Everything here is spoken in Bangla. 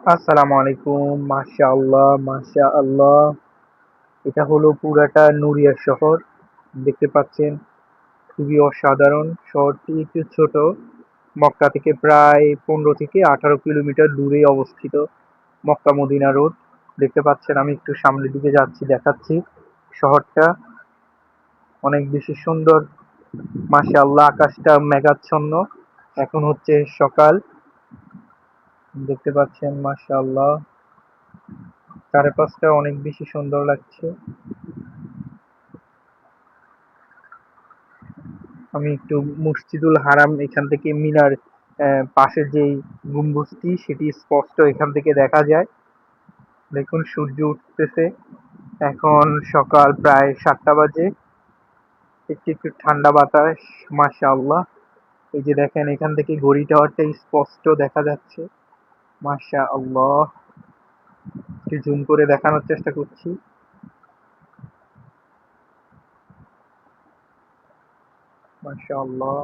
আসসালামু আলাইকুম মাশাআল্লাহ মাশাআল্লাহ। এটা হলো পুরাটা নুরিয়া শহর, দেখতে পাচ্ছেন, খুবই অসাধারণ। শহরটি একটু ছোট, মক্কা থেকে প্রায় পনেরো থেকে আঠারো কিলোমিটার দূরে অবস্থিত মক্কা মদিনা রোড। দেখতে পাচ্ছেন, আমি একটু সামনের দিকে যাচ্ছি, দেখাচ্ছি শহরটা। অনেক বেশি সুন্দর, মাশাআল্লাহ, আকাশটা মেঘাচ্ছন্ন। এখন হচ্ছে সকাল দেখতে পাচ্ছেন, মাশাআল্লাহ। চারপাশটা অনেক বেশি সুন্দর লাগছে। আমি একটু মসজিদুল হারাম এখান থেকে মিনার পাশের যেই গম্বুজটি, সেটি স্পষ্ট এখান থেকে দেখা যায়। দেখুন, সূর্য উঠতেছে। এখন সকাল প্রায় সাতটা বাজে। একটু একটু ঠান্ডা বাতাস, মাশাআল্লাহ। এই যে দেখেন, এখান থেকে ঘড়ি টাওয়ারটা স্পষ্ট দেখা যাচ্ছে। মাশা আল্লাহ একটু জুম করে দেখানোর চেষ্টা করছি। মাশা আল্লাহ